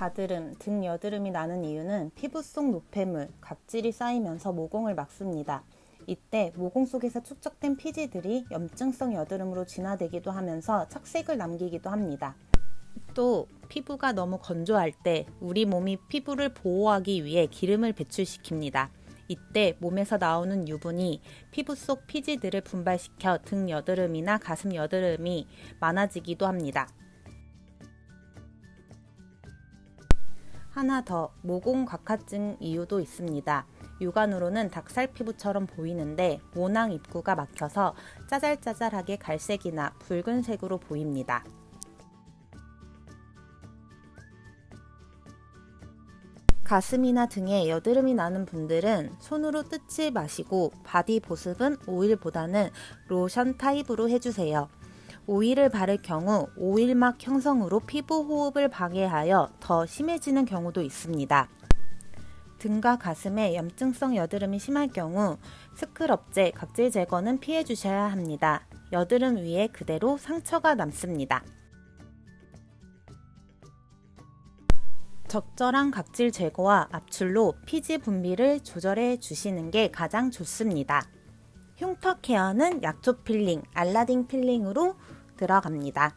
가드름, 등 여드름이 나는 이유는 피부 속 노폐물, 각질이 쌓이면서 모공을 막습니다. 이때 모공 속에서 축적된 피지들이 염증성 여드름으로 진화되기도 하면서 착색을 남기기도 합니다. 또 피부가 너무 건조할 때 우리 몸이 피부를 보호하기 위해 기름을 배출시킵니다. 이때 몸에서 나오는 유분이 피부 속 피지들을 분발시켜 등 여드름이나 가슴 여드름이 많아지기도 합니다. 하나 더 모공 각화증 이유도 있습니다. 육안으로는 닭살 피부처럼 보이는데 모낭 입구가 막혀서 짜잘짜잘하게 갈색이나 붉은색으로 보입니다. 가슴이나 등에 여드름이 나는 분들은 손으로 뜯지 마시고 바디 보습은 오일보다는 로션 타입으로 해주세요. 오일을 바를 경우 오일막 형성으로 피부 호흡을 방해하여 더 심해지는 경우도 있습니다. 등과 가슴에 염증성 여드름이 심할 경우 스크럽제, 각질 제거는 피해 주셔야 합니다. 여드름 위에 그대로 상처가 남습니다. 적절한 각질 제거와 압출로 피지 분비를 조절해 주시는 게 가장 좋습니다. 흉터 케어는 약초 필링, 알라딘 필링으로 들어갑니다.